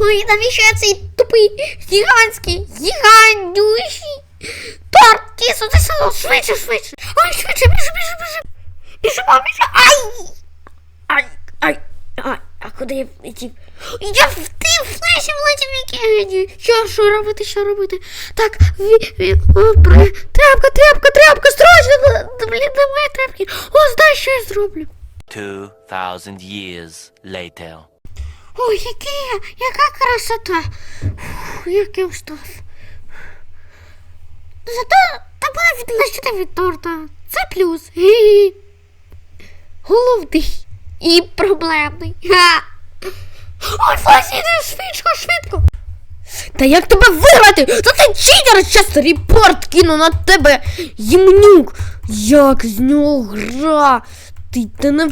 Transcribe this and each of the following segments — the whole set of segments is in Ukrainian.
Ой, навіщо я цей тупий, гігантський, гігантющий торт тісо, це село, швидше, швидше. Ой, швидше, біжи, біжи, біжи. Біжимо, біжимо. Ай! Ай, ай, ай, а куди я летів? Я в ти флеші влетів Вікіді. Що, що робити, що робити? Так, ві, тряпка, тряпка, тряпка, срочно, блін, давай тряпки. О, знай, що я зроблю. 2,000 years later. Ой, який, яка красота. Фух, який устав. Зато та була відлещити від торта. Це плюс. Гі-гі. Головний і проблемний. Га. Ой, Фласі, іди швидко, швидко. Та як тебе виграти? Та ти читер, щас репорт кину на тебе, Ємнюк. Як з нього гра? Ти та не Ай,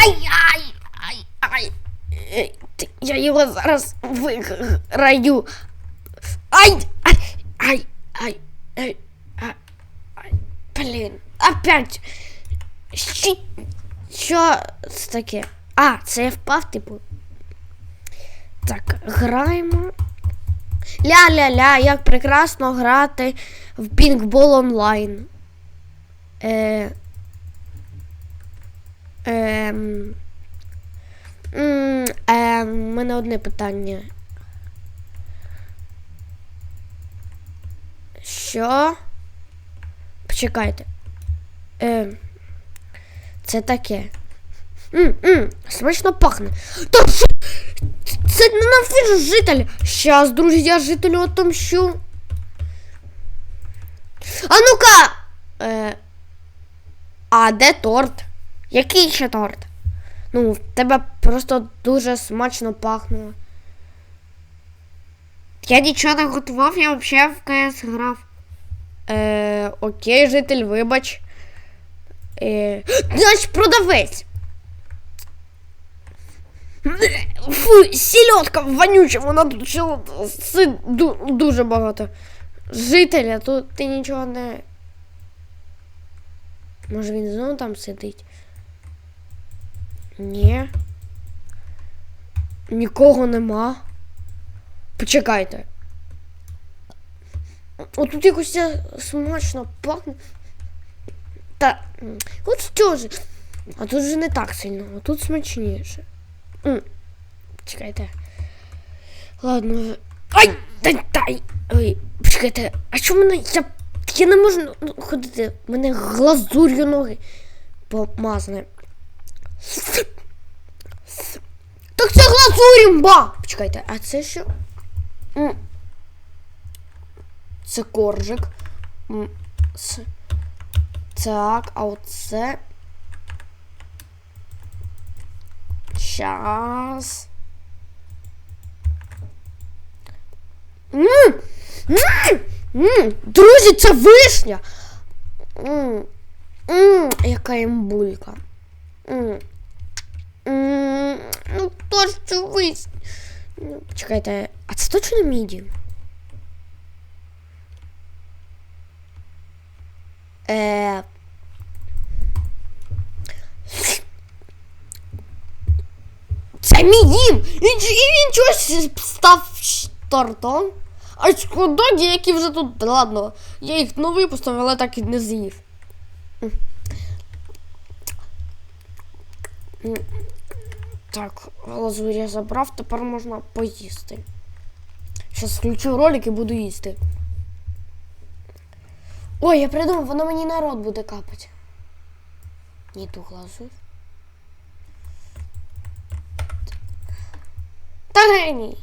ай, ай, ай, ай. Ти- Я його зараз виграю. Ай, ай, ай, ай, ай, ай, ай. Блін, опять. Що, що це таке? А, це я впав, типу. Так, граємо. Ля-ля-ля, як прекрасно грати в пінгбол онлайн. Е, ем, в мене одне питання. Що? Почекайте. Е, це таке. М, м, смачно пахне. Та що? Це ненавижу житель. Щас, друзі, я жителю отомщу. А ну-ка! Е, а де торт? Який ще торт? Ну, в тебе просто дуже смачно пахнуло. Я нічого не готував, я взагалі в КС грав. Е, окей, житель, вибач. Е, значить, продавець. Фу, сільотка вонюча, вона тут ду- дуже багато. Жителя, тут ти нічого не. Може він знову там сидить? Ні. Нікого нема. Почекайте. О, тут якось смачно пахне. Та. От що ж. А тут же не так сильно, а тут смачніше. М, Чекайте. Ладно. Ай! Дай! дай! Ой, почекайте, а чому мене. Я, я не можу ну, ходити. У мене глазур'ю ноги помазане. Так це глазурь, ба! Почекайте, а це що? Це коржик. Так, а оце. Щас. Друзі, це вишня. Яка імбулька. М! М! Ну, то ж це вишня. Ну, Почекайте, а це точно міді? Е... Це мій дім! І чогось став тортом. А шкодоги, які вже тут. Да, Ладно, я їх не випустив, але так і не з'їв. Так, глазурь я забрав, тепер можна поїсти. Зараз включу ролик і буду їсти. Ой, я придумав, воно мені на рот буде капати. Ні, ту глазурь. Та геній.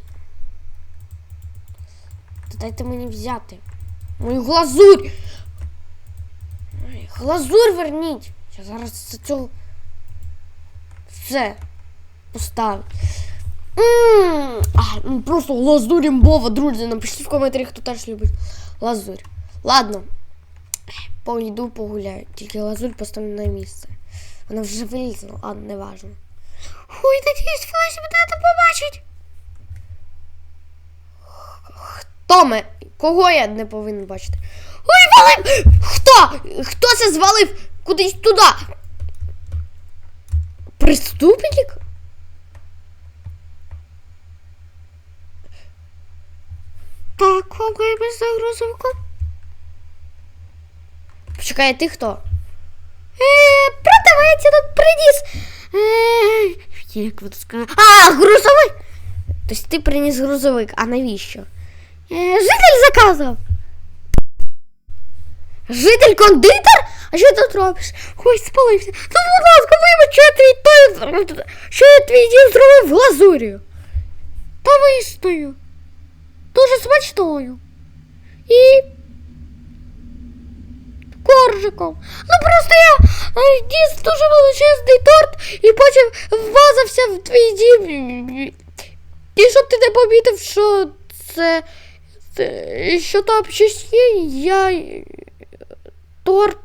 Та дайте мені взяти. Мою глазурь. Ой, глазурь верніть. Я зараз це цього. Все. Поставлю. А, ну просто глазурь імбова, друзі. Напишіть в коментарях, хто теж любить глазурь. Ладно. Пойду погуляю. Тільки глазурь поставлю на місце. Вона вже вилізла, ладно, не важно. Ой, надіюсь, Флеш мене не побачить. Хто ми? Кого я не повинен бачити? Ой, валив! Хто? Хто це звалив кудись туди? Преступник? За грузовиком. Почекай, ти хто? Е, продавець тут приніс. Е, як ви тут сказали? А, грузовик! Тобто ти приніс грузовик, а навіщо? Е, житель заказав. Житель кондитер? А що ти тут робиш? Ой, спалився. Ну, будь ласка, вибач, що я твій той, що я твій дім зробив глазур'ю. Та вистою. Дуже смачною. І коржиком. Ну просто я е, ніс дуже величезний торт і потім вмазався в твій дім. І щоб ти не помітив, що це. це- що там щось є, я торт.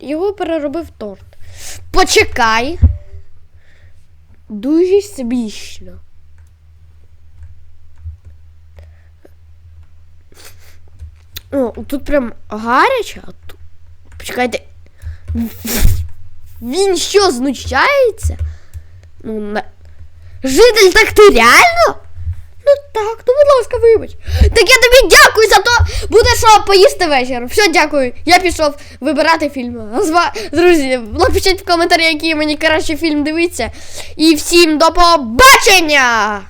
Його переробив торт. Почекай. Дуже смішно. О, тут прям гаряче. Почекайте. Він що, знущається? Ну, на... Житель, так ти реально? Ну так, ну будь ласка, вибач. Так я тобі дякую за то, буде що поїсти вечором. Все, дякую. Я пішов вибирати фільми. А з ва- Друзі, напишіть в коментарі, який мені краще фільм дивиться. І всім до побачення!